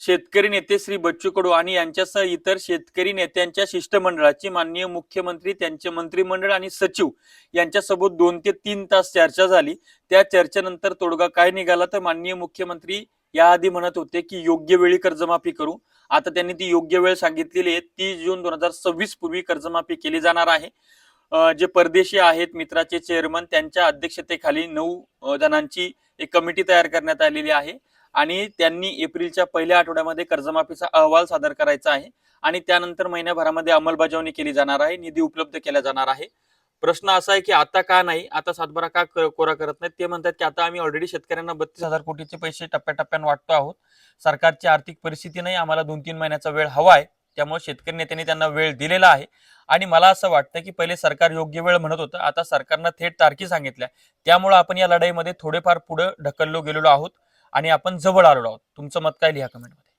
शेतकरी नेते श्री बच्चू कडू आणि यांच्यासह इतर शेतकरी नेत्यांच्या शिष्टमंडळाची माननीय मुख्यमंत्री त्यांचे मंत्रिमंडळ आणि सचिव यांच्यासोबत दोन ते तीन तास चर्चा झाली. त्या चर्चेनंतर तोडगा काय निघाला तर माननीय मुख्यमंत्री याआधी म्हणत होते की योग्य वेळी कर्जमाफी करू. आता त्यांनी ती योग्य वेळ सांगितलेली आहे. तीस जून दोन हजार सव्वीस पूर्वी कर्जमाफी केली जाणार आहे. जे परदेशी आहेत मित्राचे चेअरमन त्यांच्या अध्यक्षतेखाली नऊ जणांची एक कमिटी तयार करण्यात आलेली आहे. आणि त्यांनी एप्रिलच्या पहिल्या आठवड्यामध्ये कर्जमाफीचा अहवाल सादर करायचा आहे आणि त्यानंतर महिन्याभरामध्ये अंमलबजावणी केली जाणार आहे निधी उपलब्ध केला जाणार आहे. प्रश्न असा आहे की आता का नाही आता सातबारा का क- कोरा करत नाहीत? ते म्हणतात की आता आम्ही ऑलरेडी शेतकऱ्यांना बत्तीस हजार कोटीचे पैसे टप्प्याटप्प्याने वाटतो आहोत. सरकारची आर्थिक परिस्थिती नाही आम्हाला दोन तीन महिन्याचा वेळ हवा आहे. त्यामुळे शेतकरी नेत्यांनी त्यांना वेळ दिलेला आहे. आणि मला असं वाटतं की पहिले सरकार योग्य वेळ म्हणत होतं. आता सरकारनं थेट तारखी सांगितल्या. त्यामुळे आपण या लढाईमध्ये थोडेफार पुढे ढकललो गेलेलो आहोत. आणि आपण जवळ आलो आहोत. तुमचं मत काय लिहा कमेंटमध्ये?